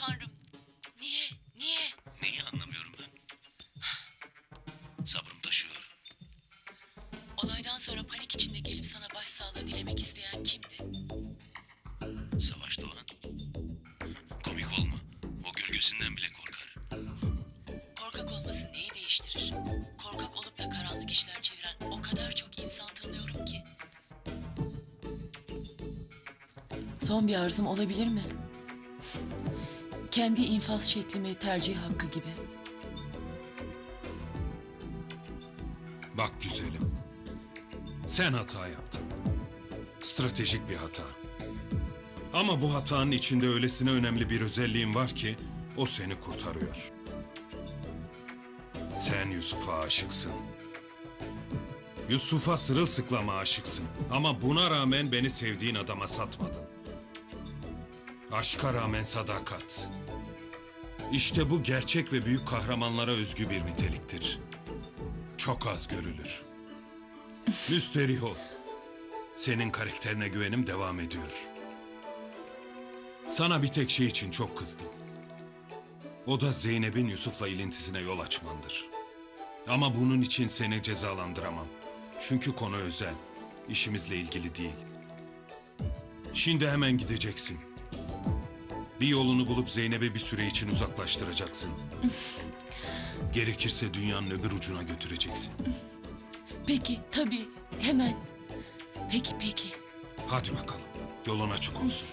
tanrım. Niye? Niye? Neyi anlamıyorum ben? Sabrım taşıyor. Olaydan sonra panik içinde gelip sana başsağlığı dilemek isteyen kimdi? Savaş Doğan. Komik olma. O gölgesinden bile korkar. Korkak olması neyi değiştirir? Korkak olup da karanlık işler çeviren o kadar çok insan tanıyorum ki. Son bir arzum olabilir mi? Kendi infaz şeklimi tercih hakkı gibi. Bak güzelim. Sen hata yaptın. Stratejik bir hata. Ama bu hatanın içinde öylesine önemli bir özelliğin var ki o seni kurtarıyor. Sen Yusuf'a aşıksın. Yusuf'a sırılsıklama aşıksın. Ama buna rağmen beni sevdiğin adama satmadın. Aşka rağmen sadakat. İşte bu gerçek ve büyük kahramanlara özgü bir niteliktir. Çok az görülür. Müsterih ol. Senin karakterine güvenim devam ediyor. Sana bir tek şey için çok kızdım. O da Zeynep'in Yusuf'la ilintisine yol açmandır. Ama bunun için seni cezalandıramam. Çünkü konu özel. İşimizle ilgili değil. Şimdi hemen gideceksin. Bir yolunu bulup Zeynep'i bir süre için uzaklaştıracaksın. Gerekirse dünyanın öbür ucuna götüreceksin. Peki, tabii, hemen. Peki, peki. Hadi bakalım. Yolun açık olsun.